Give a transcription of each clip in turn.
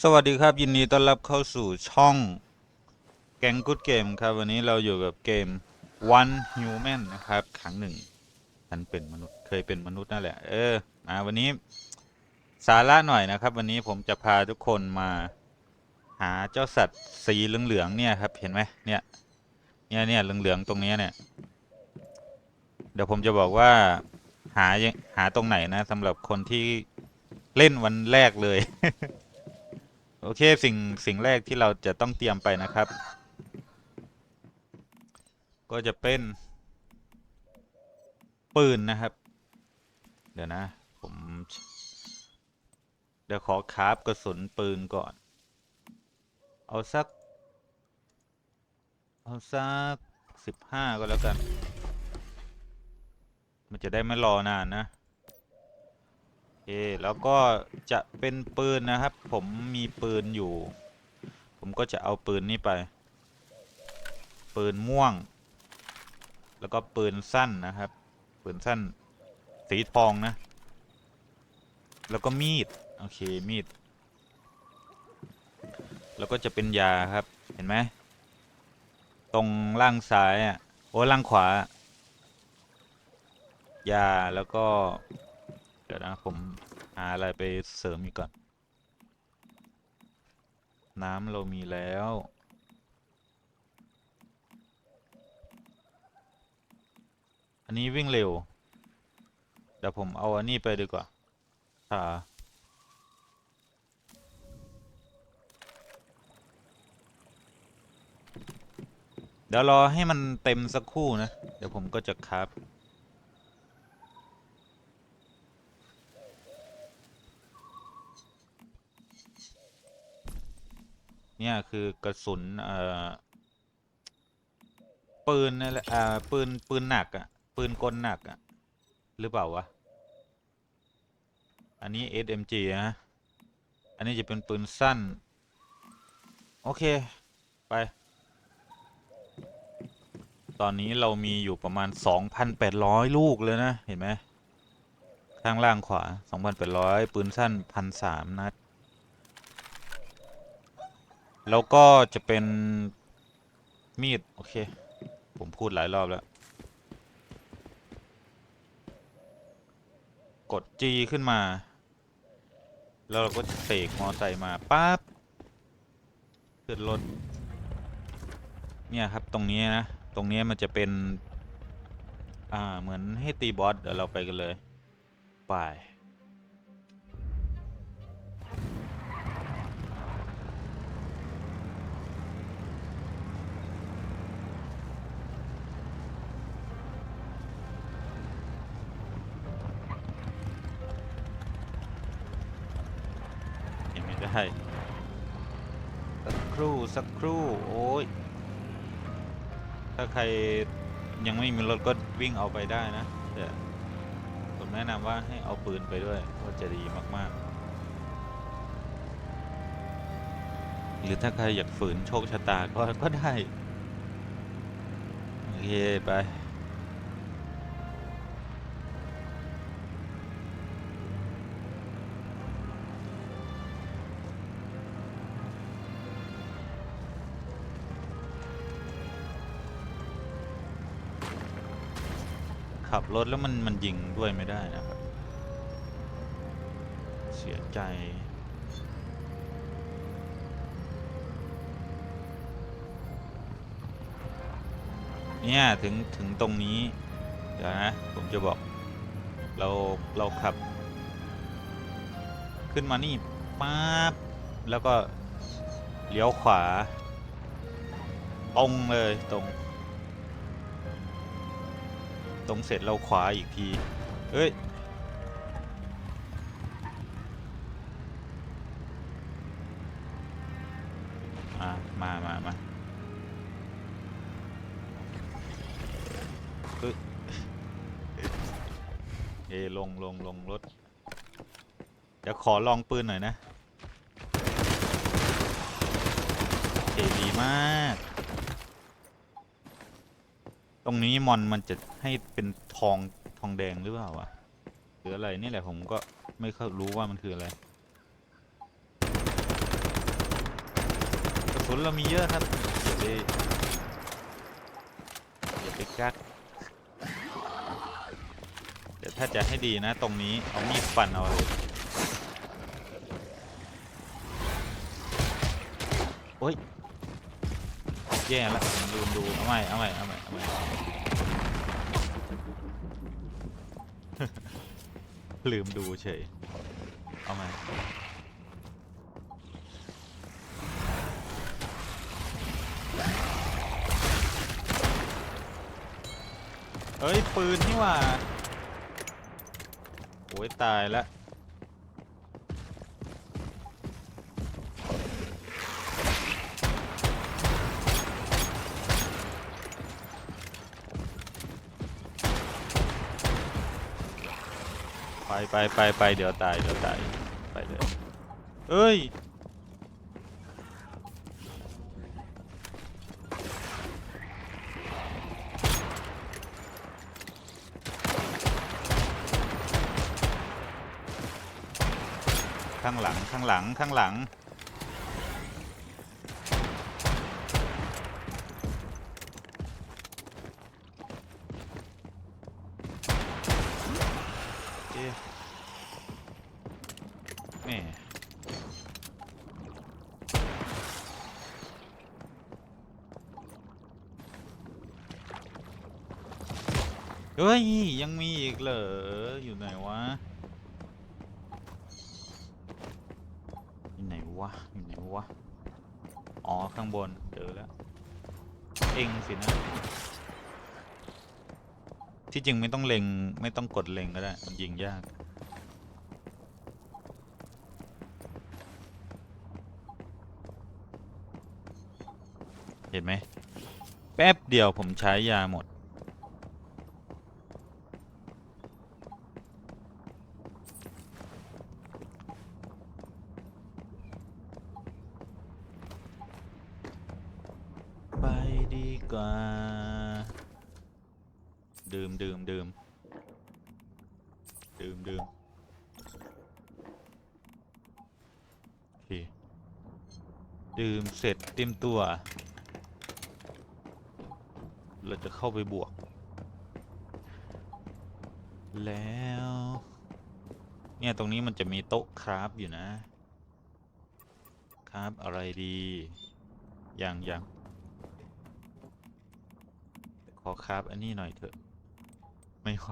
สวัสดีครับยินดีต้อนรับเข้าสู่ช่องแกงกุดเกมครับ วันนี้เราอยู่กับเกม One Human นะครับครั้งหนึ่งฉันเป็นมนุษย์เคยเป็นมนุษย์นั่นแหละ เออมาวันนี้สาระหน่อยนะครับ วันนี้ผมจะพาทุกคนมาหาเจ้าสัตว์สีเหลืองๆเนี่ยครับ เห็นไหมเนี่ยเนี่ยเนี่ยเหลืองๆตรงนี้เนี่ยเดี๋ยวผมจะบอกว่าหาหาตรงไหนนะสำหรับคนที่เล่นวันแรกเลย โอเคสิ่งสิ่งแรกที่เราจะต้องเตรียมไปนะครับ ก็จะเป็น ปืนนะครับ เดี๋ยวนะ ผม เดี๋ยวขอคาฟกระสุนปืนก่อน เอาสัก เอาสักสิบห้าก็แล้วกัน มันจะได้ไม่รอนานนะ เคแล้วก็จะเป็นปืนนะครับ ผมมีปืนอยู่ ผมก็จะเอาปืนนี้ไป ปืนม่วง แล้วก็ปืนสั้นนะครับ ปืนสั้นสีทองนะ แล้วก็มีด โอเคมีด แล้วก็จะเป็นยาครับ เห็นไหม ตรงล่างซ้ายอะ โอ้ล่างขวา ยาแล้วก็ ดี๋ยวนะผมหาอะไรไปเสริมอีกก่อน น้ำเรามีแล้ว อันนี้วิ่งเร็ว เดี๋ยวผมเอาอันนี้ไปดีกว่าขาเดี๋ยวรอให้มันเต็มสักครู่นะ เดี๋ยวผมก็จะครับ เนี่ยคือกระสุนเอ่อปืนนั่นแหละอ่าปืนปืนหนักอะปืนกลหนักอะหรือเปล่าวะ อันนี้ SMG นะ อันนี้จะเป็นปืนสั้น โอเค ไป ตอนนี้เรามีอยู่ประมาณ 2,800 ลูกเลยนะ เห็นไหม ข้างล่างขวา 2,800 ปืนสั้น 1,300 นัด แล้วก็จะเป็นมีด โอเค ผมพูดหลายรอบแล้ว กด G ขึ้นมา แล้วเราก็จะเสกมอไซค์มาปั๊บขึ้นรถเนี่ยครับตรงนี้นะ ตรงนี้มันจะเป็น อ่า เหมือนให้ตีบอส เดี๋ยวเราไปกันเลย ไป สักครู่สักครู่โอ้ยถ้าใครยังไม่มีรถก็วิ่งเอาไปได้นะแต่ผมแนะนำว่าให้เอาปืนไปด้วยก็จะดีมากๆ หรือถ้าใครอยากฝืนโชคชะตาก็ก็ได้ โอเค ไป ขับรถแล้วมันมันยิงด้วยไม่ได้นะครับ เสียใจ เนี่ยถึงถึงตรงนี้ เดี๋ยวนะ ผมจะบอก เราเราขับ ขึ้นมานี่ป๊าบแล้วก็เลี้ยวขวาตรงเลยตรง รงเสร็จเราขวาอีกทีเอ้ยมามามามาเอ้ยเอลงลงลงรถเดี๋ยวขอลองปืนหน่อยนะโอเคดีมาก รงนี้มอนมันจะให้เป็นทองทองแดงหรือเปล่าวะหรืออะไรนี่แหละผมก็ไม่เข้ารู้ว่ามันคืออะไรกระสุนเรามีเยอะครับอย่าไปอย่าไปกักเดี๋ยวถ้าจะให้ดีนะ ตรงนี้เอามีดฟันเอาเลยโอ้ย แย่ละผมลืมดูเอาใหม่เอาใหม่เอาใหม่เอาใหม่ลืมดูเฉย เอาใหม่เฮ้ย ปืนนี่ว่า โอ้ย ตายแล้ว ไปไปไปไปเดี๋ยวตายเดี๋ยวตายไปเลยเอ้ยข้างหลังข้างหลังข้างหลัง เอ๊ะแม่เฮ้ย ยังมีอีกเหรอ อยู่ไหนวะ อยู่ไหนวะ อยู่ไหนวะ อ๋อ ข้างบน เจอแล้ว เองสินะ ที่จริงไม่ต้องเล็ง ไม่ต้องกดเล็งก็ได้ มันยิงยากเห็นไหม แป๊บเดียวผมใช้ยาหมด ไป ดีกว่า ดื่มดื่มดื่มดื่มดื่มโอเคดื่มเสร็จเตรียมตัว เราจะเข้าไปบวก แล้ว เนี่ยตรงนี้มันจะมีโต๊ะคราฟอยู่นะ คราฟอะไรดี อยังอยัง ข อคราฟอันนี้หน่อยเถอะ ไม่ไหว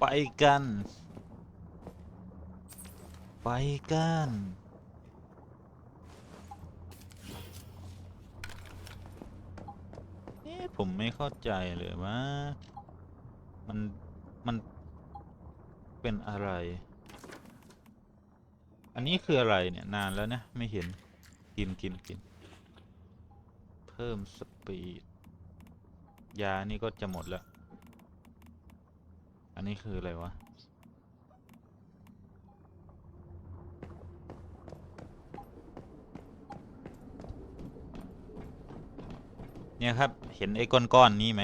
ไปกัน ไปกัน เอ๊ะผมไม่เข้าใจเลยว่ามัน มันเป็นอะไร อันนี้คืออะไรเนี่ยนานแล้วนะไม่เห็นกินกินกิน เพิ่มสปีด ยานี่ก็จะหมดแล้ว อันนี้คืออะไรวะ เนี่ยครับเห็นไอ้ก้อนๆนี้ไหม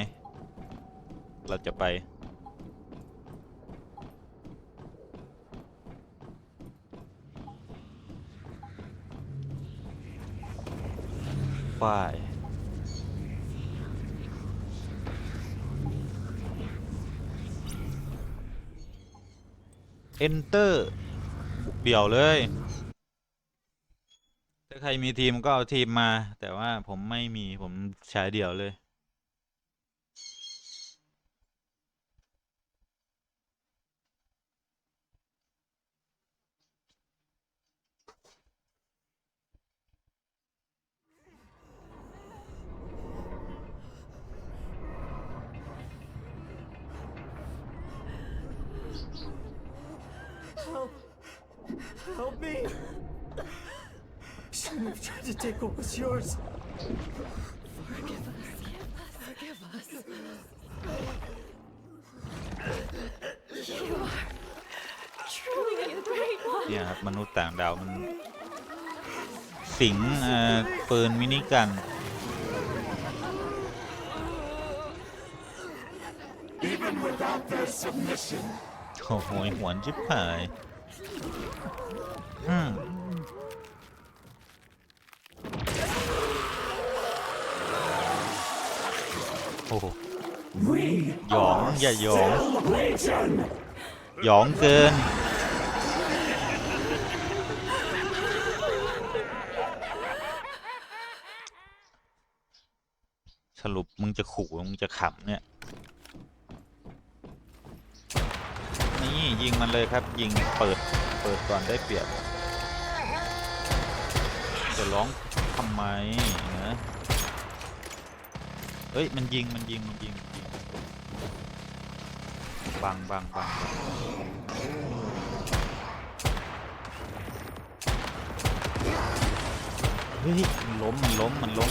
เราจะไป ฝ่าย Enter บุกเดี่ยวเลย ถ้าใครมีทีมก็เอาทีมมา แต่ว่าผมไม่มีผมใช้เดี่ยวเลย me! Shouldn't have tried to take what was yours. Forgive us. Forgive us. You are truly a great one. เนี่ยครับมนุษย์ต่างดาวมัน สิงเอ่อปืนมินิกัน Even without their submission, โอ้โหยหวนชิบหาย อืมโอ้โหหยองอย่าหยองหยองเกิน สรุปมึงจะขู่มึงจะขำเนี่ย นี่ยิงมันเลยครับยิงเปิด เปิดก่อนได้เปรียบจะร้องทำไมนะเอ้ย มันยิง มันยิง มันยิงยิงบังบังบังบังเฮ้ย มันล้ม มันล้ม มันล้ม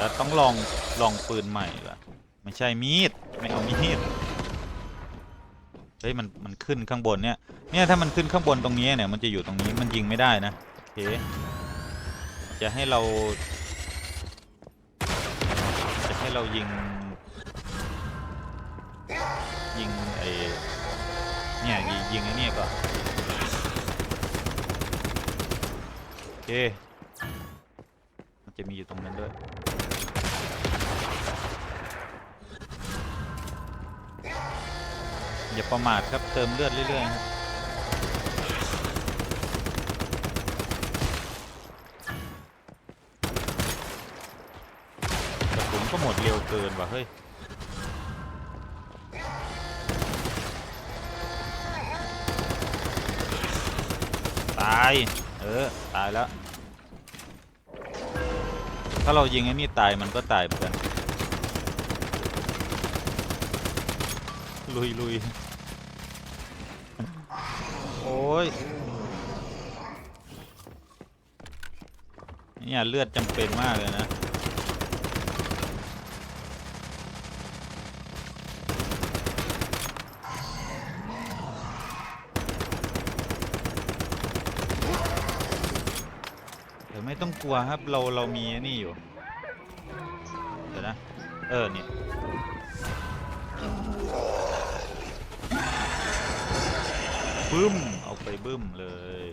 จะต้องลองลองปืนใหม่ละไม่ใช่มีดไม่เอามีดเฮ้ยมันมันขึ้นข้างบนเนี่ยเนี่ยถ้ามันขึ้นข้างบนตรงนี้เนี่ยมันจะอยู่ตรงนี้มันยิงไม่ได้นะโอเคจะให้เรา จะให้เรายิง ยิงไอ้เนี่ยยิงยิงไอ้เนี่ยก่อนโอเคมันจะมีอยู่ตรงนั้นด้วย อย่าประมาทครับเติมเลือดเรื่อยๆครับกระสุนก็หมดเร็วเกินว่ะเฮ้ยตายเออตายแล้ว ถ้าเรายิงไอ้นี่ตายมันก็ตายเหมือนกัน ลุยลุยโอ้ยเนี่ยเลือดจำเป็นมากเลยนะเดี๋ยวไม่ต้องกลัวครับเราเรามีนี่อยู่ เดี๋ยวนะ เออเนี่ย บึ้ม เอาไปบึ้มเลย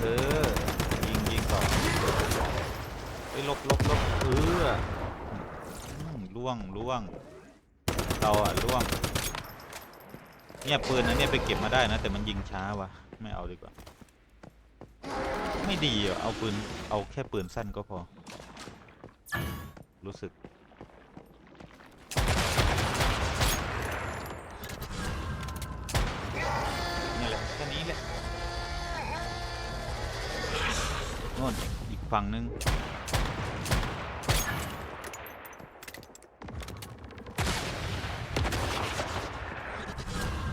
เออ ยิงยิงต่อไปลบลบลบเออล่วงล่วง เราอะล่วง เนี่ยปืนนั้นเนี่ยไปเก็บมาได้นะ แต่มันยิงช้าวะไม่เอาดีกว่า ไม่ดีอะเอาปืน เอาแค่ปืนสั้นก็พอ รู้สึก น่นอีกฝั่งนึง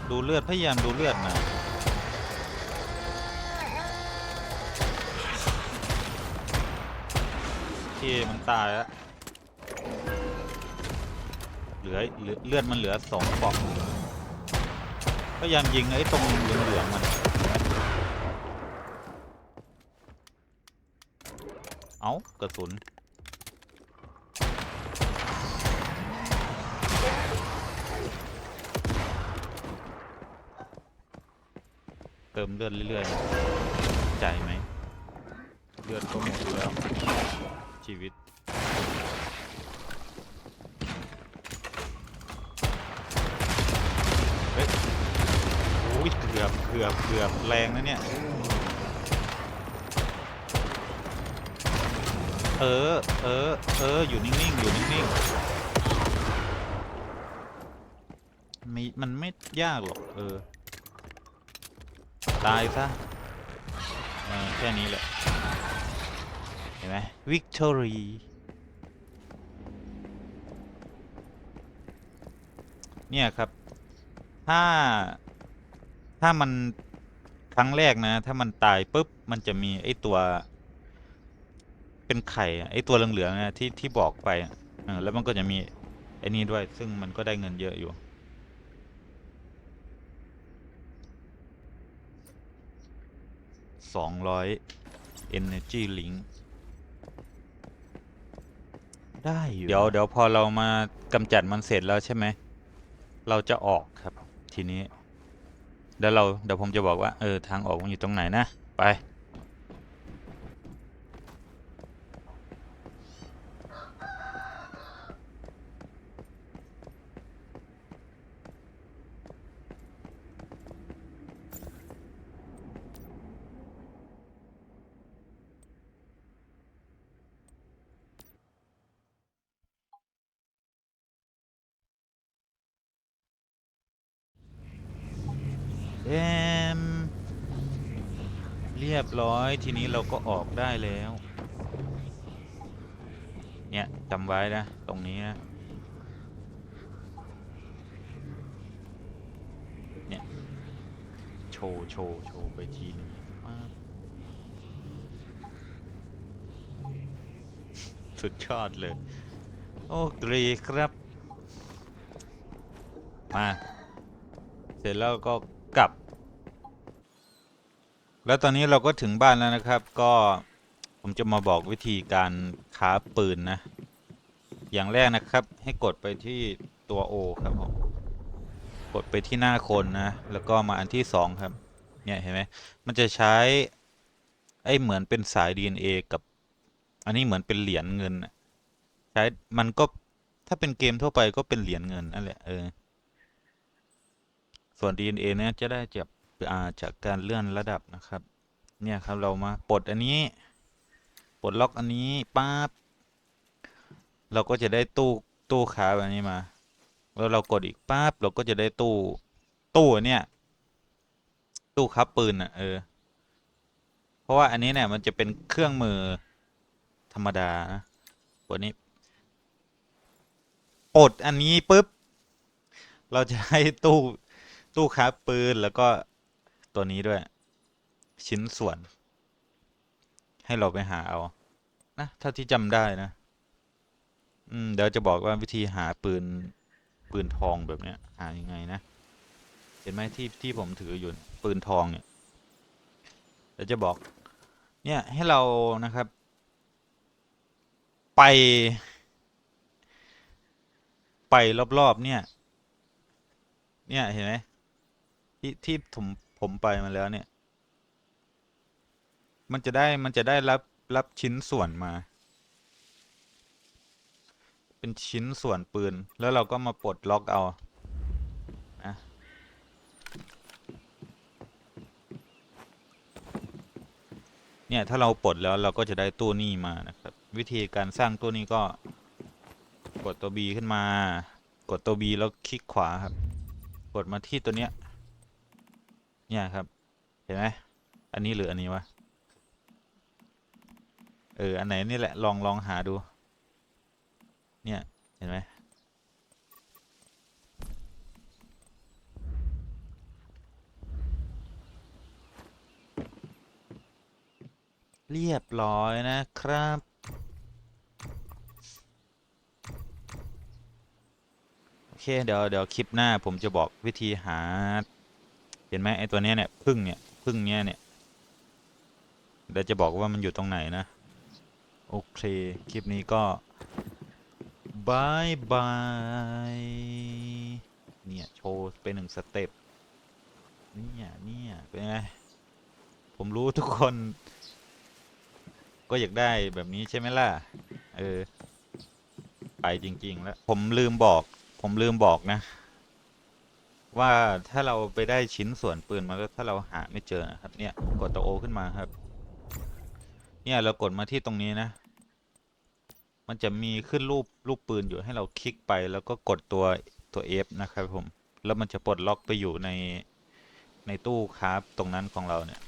ดูเลือดพยายามดูเลือดนะโอเคมันตายแล้วเหลือเหลือเลือดมันเหลือสองปอกพยายามยิงไอ้ตรงเหลืองๆมัน เอากระสุน เติมเลือดเรื่อยๆ ใจไหม เลือดก็หมดแล้ว ชีวิตเฮ้ยโอ้ยเกือบเกือบเกือบแรงนะเนี่ย เออ เออ เออ อยู่นิ่งๆ อยู่นิ่งๆมีมันไม่ยากหรอก เออ ตายซะเออแค่นี้แหละ เห็นไหม victory เนี่ยครับ ถ้า ถ้ามันครั้งแรกนะ ถ้ามันตายปุ๊บ มันจะมีไอ้ตัว เป็นไข่อะไอตัวเหลืองๆนะที่ที่บอกไปอะแล้วมันก็จะมีไอ้นี่ด้วย ซึ่งมันก็ได้เงินเยอะอยู่200 energy link ได้อยู่เดี๋ยวเดี๋ยวพอเรามากำจัดมันเสร็จแล้วใช่ไหม เราจะออกครับทีนี้ เดี๋ยวเราเดี๋ยวผมจะบอกว่า เออ ทางออกมันอยู่ตรงไหนนะ ไป เอ็มเร้อยทีนี้เราก็ออกได้แล้ว เนี่ยจำไว้นะ ตรงนี้นะ เนี่ย โชว์โชว์โชว์ไปทีนึงสุดยอดเลย โอ้กรีครับ มา เสร็จแล้วก็กลับ แล้วตอนนี้เราก็ถึงบ้านแล้วนะครับ ก็ผมจะมาบอกวิธีการค้าปืนนะ อย่างแรกนะครับ ให้กดไปที่ตัว O ครับผมกดไปที่หน้าคนนะ แล้วก็มาอันที่สองครับ เนี่ยเห็นไหมมันจะใช้ ไอ้เหมือนเป็นสาย DNA กับ อันนี้เหมือนเป็นเหรียญเงินใช้มันก็ถ้าเป็นเกมทั่วไปก็เป็นเหรียญเงินนั่นแหละเออส่วน DNA เนี่ยจะได้จาก จากการเลื่อนระดับนะครับ เนี่ยครับเรามาปลดอันนี้ ปลดล็อกอันนี้ปั๊บเราก็จะได้ตู้ตู้ค้าแบบนี้มา แล้วเรากดอีกปั๊บเราก็จะได้ตู้ตู้เนี่ย ตู้ค้าปืนอะเออ เพราะว่าอันนี้เนี่ยมันจะเป็นเครื่องมือธรรมดานะวันนี้ปลดอันนี้ปุ๊บเราจะให้ตู้ตู้ค้าปืนแล้วก็ ตัวนี้ด้วย ชิ้นส่วน ให้เราไปหาเอานะเท่าที่จำได้นะ อืม เดี๋ยวจะบอกว่าวิธีหาปืน ปืนทองแบบเนี้ย หายังไงนะ เห็นไหมที่ที่ผมถืออยู่ปืนทองเนี่ยเดี๋ยวจะบอก เนี่ยให้เรานะครับ ไป ไปรอบๆเนี่ย เนี่ยเห็นไหมที่ที่ผม ผมไปมาแล้วเนี่ย มันจะได้มันจะได้รับรับชิ้นส่วนมา เป็นชิ้นส่วนปืน แล้วเราก็มาปลดล็อกเอานะเนี่ยถ้าเราปลดแล้วเราก็จะได้ตู้นี้มานะครับ วิธีการสร้างตู้นี้ก็กดตัว B ขึ้นมา กดตัว B แล้วคลิกขวาครับ กดมาที่ตัวเนี้ย เนี่ยครับ เห็นไหมอันนี้หรืออันนี้วะ เออ อันไหนนี่แหละ ลองลองหาดู เนี่ย เห็นไหมเรียบร้อยนะครับ โอเค เดี๋ยวเดี๋ยวคลิปหน้าผมจะบอกวิธีหา เห็นไหมไอตัวเนี้ยเนี่ยพึ่งเนี่ยพึ่งเนี้ยเนี่ยเดี๋ยวจะบอกว่ามันอยู่ตรงไหนนะ โอเค คลิปนี้ก็บายบายเนี่ย โชว์ไปหนึ่งสเต็ปเนี่ยเนี่ยเป็นไง ผมรู้ทุกคน ก็อยากได้แบบนี้ใช่ไหมล่ะ เออ ไปจริง ๆ แล้ว ผมลืมบอก ผมลืมบอกนะ ว่าถ้าเราไปได้ชิ้นส่วนปืนมาแล้วถ้าเราหาไม่เจอนะครับ เนี่ยกดตัวโอขึ้นมาครับ เนี่ยเรากดมาที่ตรงนี้นะ มันจะมีขึ้นรูปรูปปืนอยู่ให้เราคลิกไปแล้วก็กดตัวตัว F นะครับผม แล้วมันจะปลดล็อกไปอยู่ในในตู้ครับตรงนั้นของเราเนี่ย